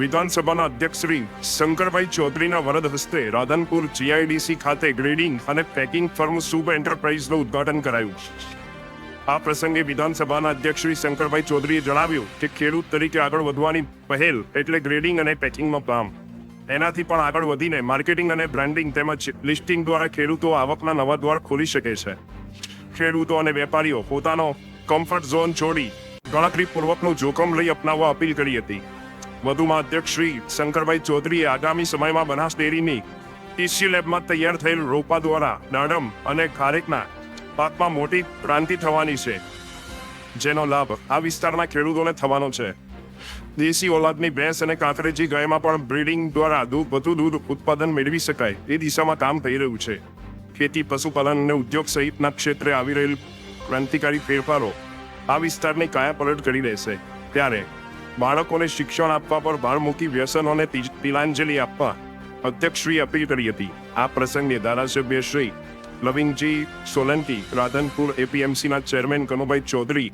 વિધાનસભાના અધ્યક્ષ શ્રી શંકરભાઈ ચૌધરીના વરદ હસ્તે રાધનપુર જીઆઈડીસી ખાતે ગ્રેડિંગ અને પેકિંગ ફર્મ શુભ એન્ટરપ્રાઇઝનું ઉદ્ઘાટન કરાયું. આ પ્રસંગે વિધાનસભાના અધ્યક્ષ શ્રી શંકરભાઈ ચૌધરીએ જણાવ્યું કે ખેડૂત તરીકે આગળ વધવાની પહેલ એટલે ગ્રેડિંગ અને પેકિંગમાં કામ. એનાથી પણ આગળ વધીને માર્કેટિંગ અને બ્રાન્ડિંગ તેમજ લિસ્ટિંગ દ્વારા ખેડૂતો આવકના નવા દ્વાર ખોલી શકે છે. ખેડૂતો અને વેપારીઓ પોતાનો કમ્ફર્ટ ઝોન છોડી ગણતરીપૂર્વકનું જોખમ લઈ અપનાવવા અપીલ કરી હતી. વધુમાં અધ્યક્ષ શ્રી શંકરભાઈ ચૌધરીએ આગામી સમયમાં બનાસ ડેરીની ટીસી લેબમાં તૈયાર થયેલ રોપા દ્વારા દાડમ અને ખારેકના પાકમાં મોટી ક્રાંતિ થવાની છે, જેનો લાભ આ વિસ્તારના ખેડૂતોને થવાનો છે. દેશી ઓલાદની ભેંસ અને કાંકરેજી ગાયમાં પણ બ્રીડિંગ દ્વારા દૂધ વધુ દૂધ ઉત્પાદન મેળવી શકાય એ દિશામાં કામ થઈ રહ્યું છે. ખેતી, પશુપાલન અને ઉદ્યોગ સહિતના ક્ષેત્રે આવી રહેલ ક્રાંતિકારી ફેરફારો આ વિસ્તારની કાયાપલટ કરી દેશે. ત્યારે બાળકોને શિક્ષણ આપવા પર ભાર મૂકી વ્યસનોને તિલાંજલિ આપવા અધ્યક્ષશ્રી અપીલ કરી હતી. આ પ્રસંગે ધારાસભ્ય શ્રી લવિંગજી સોલંકી, રાધનપુર એપીએમસીના ચેરમેન કનુભાઈ ચૌધરી,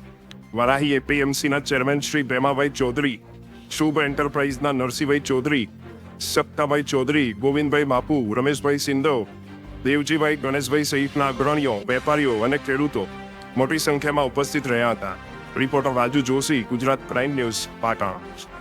વરાહી એપીએમસીના ચેરમેન શ્રી ભેમાભાઈ ચૌધરી, શુભ એન્ટરપ્રાઇઝના નરસિંહભાઈ ચૌધરી, સપ્તાભાઈ ચૌધરી, ગોવિંદભાઈ બાપુ રમેશભાઈ સિંધો, દેવજીભાઈ ગણેશભાઈ સહિતના અગ્રણીઓ, વેપારીઓ અને ખેડૂતો મોટી સંખ્યામાં ઉપસ્થિત રહ્યા હતા. Reporter Raju Joshi Gujarat crime news Patan.